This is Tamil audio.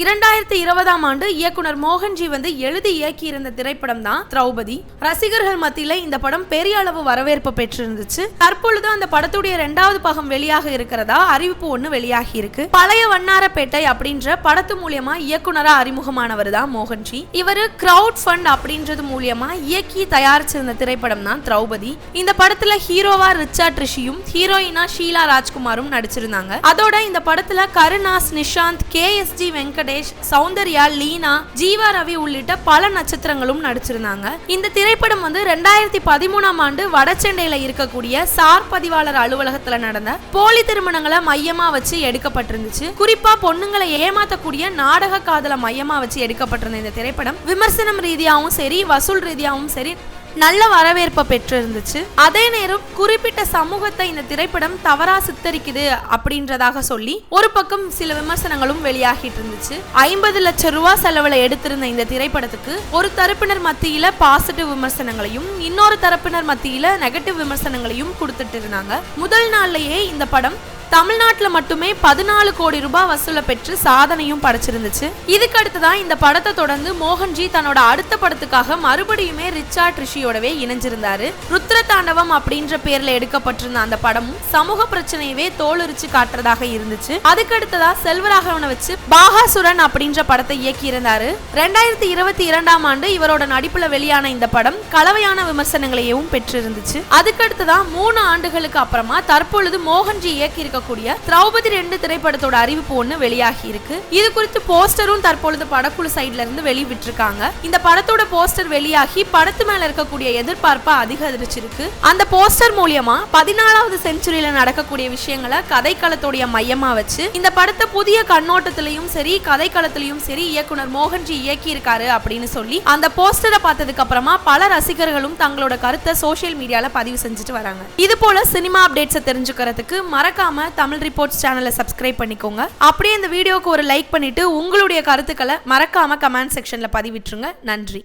இரண்டாயிரத்தி இருபதாம் ஆண்டு இயக்குனர் மோகன்ஜி வந்து எழுதி இயக்கியிருந்த திரைப்படம் தான் திரௌபதி. ரசிகர்கள் மத்தியில இந்த படம் பெரிய அளவு வரவேற்பு பெற்றிருந்துச்சு. தற்பொழுது அந்த படத்துடைய இரண்டாவது பாகம் வெளியாக இருக்கிறதா அறிவிப்பு ஒண்ணு வெளியாகி இருக்கு. பழைய வண்ணாரப்பேட்டை அப்படின்ற படத்து மூலியமா இயக்குனரா அறிமுகமானவர் தான் மோகன்ஜி. இவர் கிரவுட் ஃபண்ட் அப்படின்றது மூலியமா இயக்கி தயாரிச்சிருந்த திரைப்படம் தான் திரௌபதி. இந்த படத்துல ஹீரோவா ரிச்சர்ட் ரிஷியும் ஹீரோயினா ஷீலா ராஜ்குமாரும் நடிச்சிருந்தாங்க. அதோட இந்த படத்துல கருணாஸ் நிஷாந்த் கே எஸ் ஜி வெங்கடேஷ் சௌந்தர்யா லீனா ஜீவா ரவி உள்ளிட்ட பல நட்சத்திரங்களும் நடிச்சிருந்தாங்க. இந்த திரைப்படம் வந்து ரெண்டாயிரத்தி பதிமூணாம் ஆண்டு வடச்சென்னையில இருக்கக்கூடிய சார் பதிவாளர் அலுவலகத்துல நடந்த போலி திருமணங்களை மையமா வச்சு எடுக்கப்பட்டிருந்துச்சு. குறிப்பா பொண்ணுங்களை ஏமாத்தக்கூடிய நாடக காதல மையமா வச்சு எடுக்கப்பட்டிருந்த இந்த திரைப்படம் விமர்சனம் ரீதியாகவும் சரி வசூல் ரீதியாகவும் சரி நல்ல வரவேற்பை பெற்றிருந்துச்சு. அதே நேரம் குறிப்பிட்ட சமூகத்தை இந்த திரைப்படம் தவறா சித்தரிக்குது அப்படின்றதாக சொல்லி ஒரு பக்கம் சில விமர்சனங்களும் வெளியாகிட்டு இருந்துச்சு. ஐம்பது லட்சம் ரூபாய் செலவுல எடுத்திருந்த இந்த திரைப்படத்துக்கு ஒரு தரப்பினர் மத்தியில பாசிட்டிவ் விமர்சனங்களையும் இன்னொரு தரப்பினர் மத்தியில நெகட்டிவ் விமர்சனங்களையும் கொடுத்துட்டு இருந்தாங்க. முதல் நாள்லயே இந்த படம் தமிழ்நாட்டுல மட்டுமே பதினாலு கோடி ரூபாய் வசூல பெற்று சாதனையும் படைச்சிருந்துச்சு. இதுக்கு அடுத்துதான் இந்த படத்தை தொடர்ந்து மோகன்ஜி தன்னோட அடுத்த படத்துக்காக மறுபடியுமே ரிச்சார்ட் ரிஷியோடவே இணைஞ்சிருந்தாரு. ருத்ர தாண்டவம் அப்படின்ற பேர்ல எடுக்கப்பட்டிருந்த அந்த படமும் சமூக பிரச்சனையவே தோலுரிச்சு காட்டுறதாக இருந்துச்சு. அதுக்கு அடுத்ததா செல்வராகவனை வச்சு பாகாசுரன் அப்படின்ற படத்தை இயக்கி இருந்தாரு ரெண்டாயிரத்தி இருபத்தி இரண்டாம் ஆண்டு இவரோட நடிப்புல வெளியான இந்த படம் கலவையான விமர்சனங்களையும் பெற்றிருந்துச்சு. அதுக்கு அடுத்ததான் மூணு ஆண்டுகளுக்கு அப்புறமா தற்பொழுது மோகன்ஜி இயக்கியிருக்க இருக்கக்கூடிய திரௌபதி ரெண்டு திரைப்படத்தோட அறிவிப்பு ஒண்ணு வெளியாகி இருக்கு. இது குறித்து போஸ்டரும் தற்பொழுது படக்குழு சைட்ல இருந்து வெளிவிட்டிருக்காங்க. இந்த படத்தோட போஸ்டர் வெளியாகி படத்து மேல இருக்கக்கூடிய எதிர்பார்ப்பை அதிகரிச்சிருக்கு. அந்த போஸ்டர் மூலியமா பதினாலாவது செஞ்சுரியில நடக்கக்கூடிய விஷயங்களை கதைக்களத்துடைய மையமா வச்சு இந்த படத்தை புதிய கண்ணோட்டத்திலையும் சரி கதைக்களத்திலையும் சரி இயக்குனர் மோகன்ஜி இயக்கி இருக்காரு அப்படின்னு சொல்லி அந்த போஸ்டரை பார்த்ததுக்கு அப்புறமா பல ரசிகர்களும் தங்களோட கருத்தை சோஷியல் மீடியால பதிவு செஞ்சுட்டு வராங்க. இது போல சினிமா அப்டேட்ஸை தெரிஞ்சுக்கிறதுக்கு மறக்காம தமிழ் ரிப்போர்ட்ஸ் சேனலை சப்ஸ்கிரைப் பண்ணிக்கோங்க. அப்படியே இந்த வீடியோக்கு ஒரு லைக் பண்ணிட்டு உங்களுடைய கருத்துக்களை மறக்காம கமெண்ட் செக்ஷன்ல பதிவிட்டுருங்க. நன்றி.